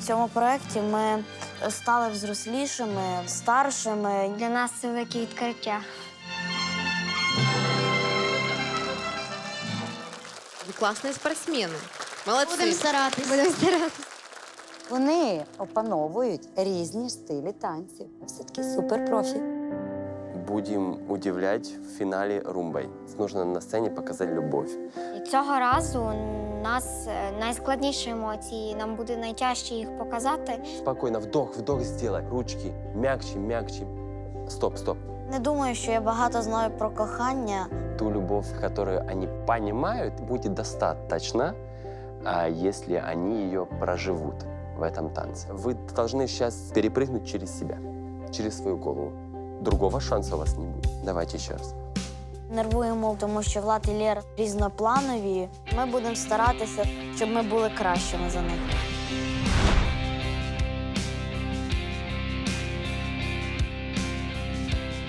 На цьому проєкті ми стали взрослішими, старшими. Для нас це велике відкриття. Вы классные спортсмены. Молодцы. Будемо старатись. Будемо старатись. Вони опановують різні стилі танців. Все-таки суперпрофі. Будем удивлять в финале румбой. Нужно на сцене показать любовь. І цього разу у нас е, найскладніші емоції. Нам буде найтяжче їх показати. Спокойно, вдох, вдох сделай. Ручки мягче, мягче. Стоп, стоп. Не думаю, що я багато знаю про кохання. Ту любовь, которую они понимают, будет достаточно, а если они ее проживут в этом танце. Вы должны сейчас перепрыгнуть через себя, через свою голову. Другого шанса у вас не будет. Давайте еще раз. Нервуємо, тому що Влад і Лєр різнопланові. Ми будемо старатися, щоб ми були кращими за них.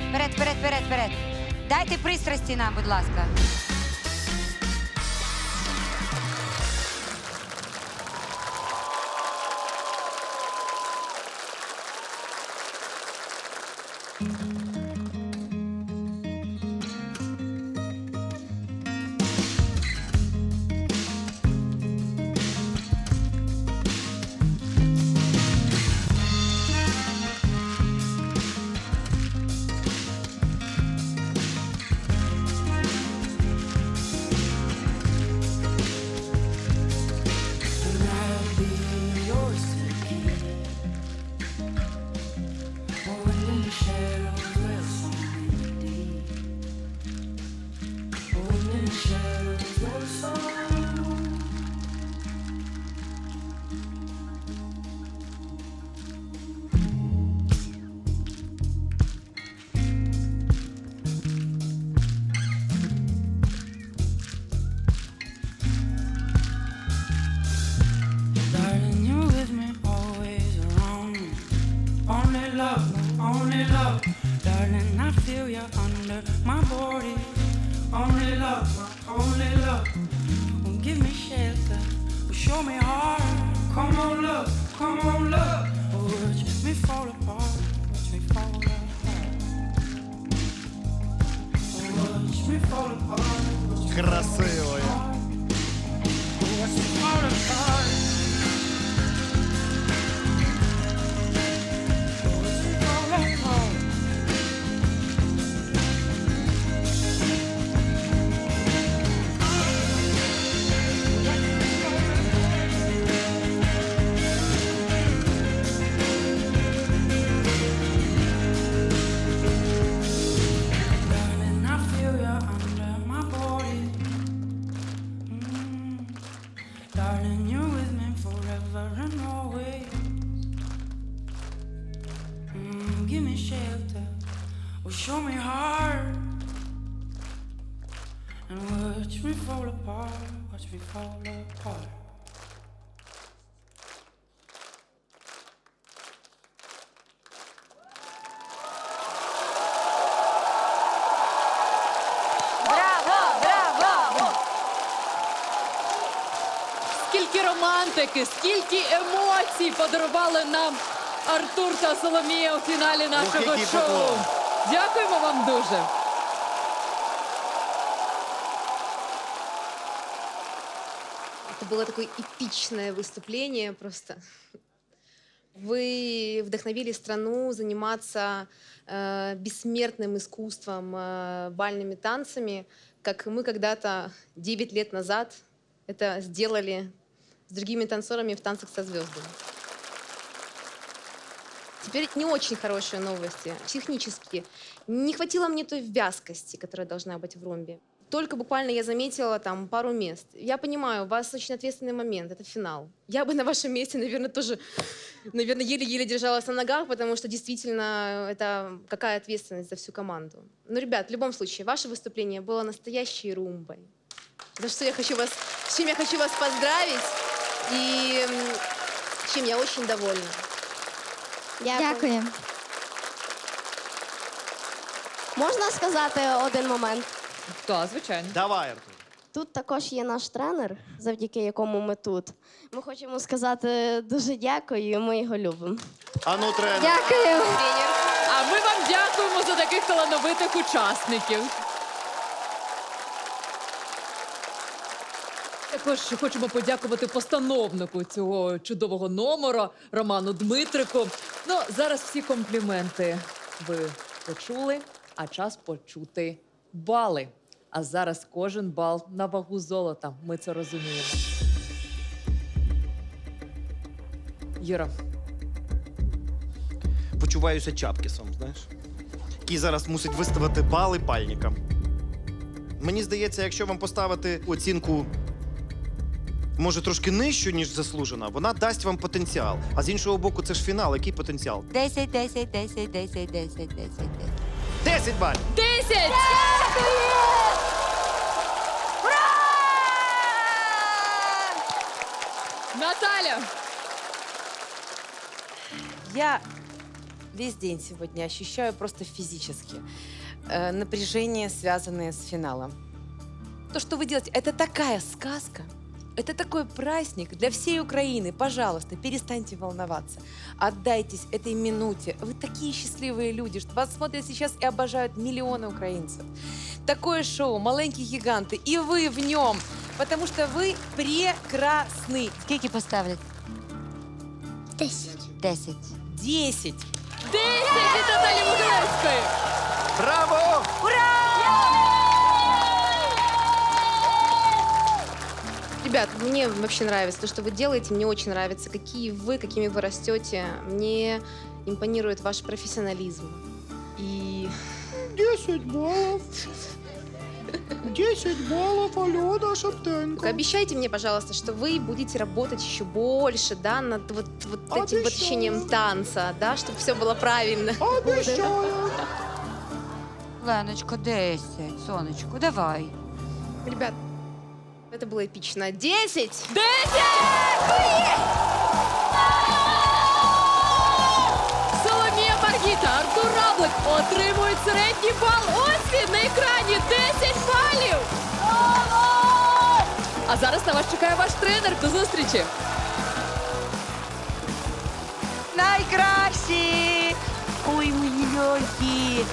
Вперед, вперед, вперед, вперед. Дайте пристрасті нам, будь ласка. only love. Darling, I feel you under my body. Only love, only love. Will give me shelter, will show me heart. Come on, love, come on, love. Watch me fall apart, watch me fall apart. Watch me fall apart. watch me Красиво. Give me shelter, or show me heart. And watch me fall apart, watch me fall apart. Скільки романтики, скільки емоцій подарували нам Артур та Соломія у фіналі нашого який шоу. поклон. Дякуємо вам дуже. Это было такое эпичное выступление просто. Вы вдохновили страну заниматься э, бессмертным искусством, э, бальными танцами, как мы когда-то 9 лет назад это сделали с другими танцорами в танцах со звездами. Теперь не очень хорошие новости. Технически. Не хватило мне той вязкости, которая должна быть в ромбе. Только буквально я заметила там пару мест. Я понимаю, у вас очень ответственный момент, это финал. Я бы на вашем месте, наверное, тоже, наверное, еле-еле держалась на ногах, потому что действительно это какая ответственность за всю команду. Но, ребят, в любом случае, ваше выступление было настоящей румбой. За что я хочу вас, с чем я хочу вас поздравить и чем я очень довольна. Дякую. Можна сказати один момент? Так, звичайно. Давай, Артур. Тут також є наш тренер, завдяки якому ми тут. Ми хочемо сказати дуже дякую, і ми його любимо. Ану, тренер. Дякую. А ми вам дякуємо за таких талановитих учасників. Також хочемо подякувати постановнику цього чудового номера Роману Дмитрику. Ну, зараз всі компліменти ви почули, а час почути бали. А зараз кожен бал на вагу золота. Ми це розуміємо. Юра, Почуваюся чапкісом, знаєш. Який зараз мусить виставити бали пальникам. Мені здається, якщо вам поставити оцінку, може, трошки нижчу, ніж заслужена, вона дасть вам потенціал. А з іншого боку, це ж фінал. Який потенціал? 10, 10, 10, 10, 10, 10, 10. 10 балів! 10! Наталя! Я весь день сегодня ощущаю просто физически э, напряжение, связанное с финалом. То, что вы делаете, это такая сказка, это такой праздник для всей Украины. Пожалуйста, перестаньте волноваться. Отдайтесь этой минуте. Вы такие счастливые люди, что вас смотрят сейчас и обожают миллионы украинцев. Такое шоу «Маленькие гиганты», и вы в нем, потому что вы прекрасны. Скільки поставлять? Десять. Десять. 10. 10 від Наталі Могилевської! Браво! Ребят, мне вообще нравится то, что вы делаете. Мне очень нравится, какие вы, какими вы растете. Мне импонирует ваш профессионализм. И 10 балів. 10 балів, Альона Шептенко. только обещайте мне, пожалуйста, что вы будете работать еще больше, да, над вот, вот этим вот Обещаю. ощущением танца, да, чтобы все было правильно. Обіщаю. Леночко, 10. Сонечко, давай. Ребят, это было эпично. Десять! 10! Соломія Маргіта, Артур Раблик отримують середній бал. Ось він на екрані 10 балів. А зараз на вас чекає ваш тренер. До зустрічі. Найкращі! Ой, мої льохи!